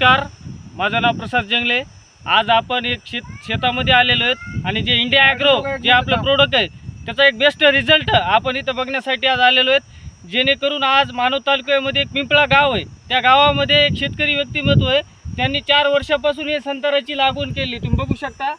नमस्कार. माझं नाव प्रसाद जंगले. आज आपण एक शेत शेतामध्ये आलेलो आहेत आणि जे इंडिया ॲग्रो जे आपलं प्रोडक्ट आहे त्याचा एक बेस्ट रिझल्ट आपण इथं बघण्यासाठी आज आलेलो आहेत. जेणेकरून आज मानव तालुक्यामध्ये एक पिंपळा गाव आहे. त्या गावामध्ये एक शेतकरी व्यक्तिमत्व आहे. त्यांनी चार वर्षापासून हे संतराची लागवण केली. तुम्ही बघू शकता.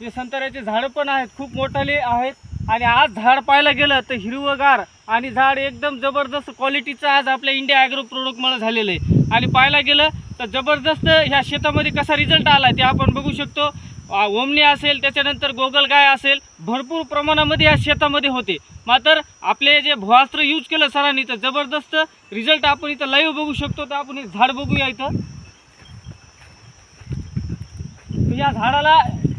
हे संत्र्याचे झाडं पण आहेत खूप मोठाले आहेत. आणि आज झाड पाहायला गेलं तर हिरवगार आणि झाड एकदम जबरदस्त क्वालिटीचं आज आपल्या इंडिया ॲग्रो प्रोडक्टमुळे झालेलं आहे. आणि पाहायला गेलं तर जबरदस्त ह्या शेतामध्ये कसा रिझल्ट आला ते आपण बघू शकतो. ओमणी ओमनी असेल त्याच्यानंतर गोगल गाय असेल भरपूर प्रमाणामध्ये या शेतामध्ये होते. मात्र आपले जे भुवास्त्र यूज केलं सरांनी तर जबरदस्त रिझल्ट आपण इथं लाईव्ह बघू शकतो. तर आपण हे झाड बघूया इथं. या झाडाला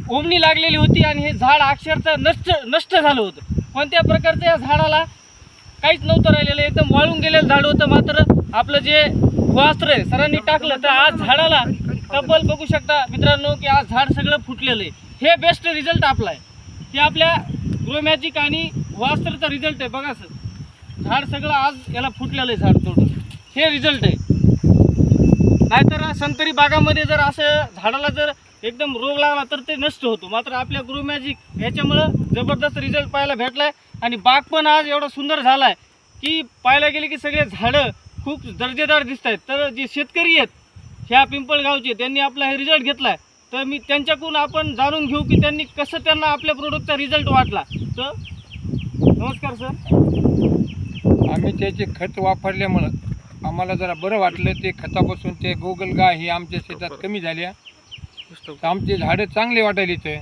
ओमनी लागलेली होती आणि हे झाड अक्षरशः नष्ट नष्ट झालं होतं. कोणत्या प्रकारचं या झाडाला काहीच नव्हतं राहिलेलं एकदम वाळून गेलेलं झाड होतं. मात्र आपलं जे वास्त्र आहे. सरांनी टाकलं तर आज झाडाला तब्बल बघू शकता मित्रांनो की आज झाड सगळं फुटलेलं आहे. हे बेस्ट रिझल्ट आपला आहे. ते आपल्या ग्रोमॅजिक आणि वास्त्रचा रिझल्ट आहे. बघा सर. झाड सगळं आज याला फुटलेलं आहे झाड तोडून. हे रिझल्ट आहे. नाहीतर संतरी बागामध्ये जर असं झाडाला जर एकदम रोग लागला तर ते नष्ट होतो. मात्र आपल्या ग्रोमॅजिक ह्याच्यामुळं जबरदस्त रिझल्ट पाहायला भेटलाय. आणि बाग पण आज एवढा सुंदर झाला आहे की पाहायला गेले की सगळे झाडं खूप दर्जेदार दिसत आहेत तर जे शेतकरी आहेत ह्या पिंपळगावचे त्यांनी आपला हे रिझल्ट आहे तर मी त्यांच्याकडून आपण जाणून घेऊ की त्यांनी कसं त्यांना आपल्या प्रोडक्टचा रिझल्ट वाटला. तर नमस्कार सर आम्ही त्याचे खत वापरल्यामुळं आम्हाला जरा बरं वाटलं ते खतापासून ते गोगल गाय ही आमच्या शेतात कमी झाल्या. तर आमचे झाडं चांगले वाटायला इथं.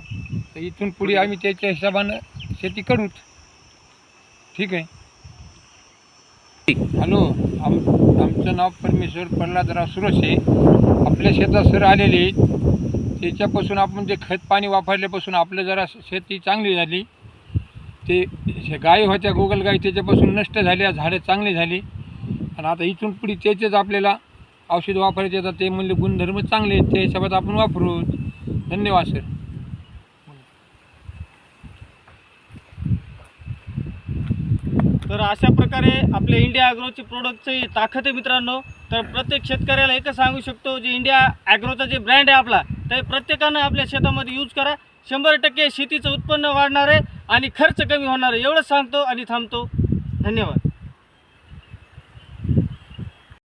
तर इथून पुढे आम्ही त्याच्या हिशोबानं शेती करूच. ठीक आहे? हॅलो आम आमचं नाव परमेश्वर प्रल्हादराव सुरस. आहे आपल्या शेतात सर आलेले आहेत. त्याच्यापासून आपण जे खत पाणी वापरल्यापासून आपलं जरा शेती चांगली झाली. ते शे- गायी होत्या गोगल गाय त्याच्यापासून नष्ट झाल्या झाडं चांगली झाली. आणि आता इथून पुढे त्याचेच आपल्याला औषध वापरायचे येतात ते म्हणले गुणधर्म चांगले आहेत त्या हिशोबात आपण वापरू. धन्यवाद सर. तर अशा प्रकारे आपले इंडिया ॲग्रोचे प्रोडक्टची ताकद आहे मित्रांनो. तर प्रत्येक शेतकऱ्याला एकच सांगू शकतो जे इंडिया ॲग्रोचा जे ब्रँड आहे आपला ते प्रत्येकानं आपल्या शेतामध्ये यूज करा. शंभर टक्के शेतीचं उत्पन्न वाढणार आहे आणि खर्च कमी होणार आहे. एवढंच सांगतो आणि थांबतो. धन्यवाद.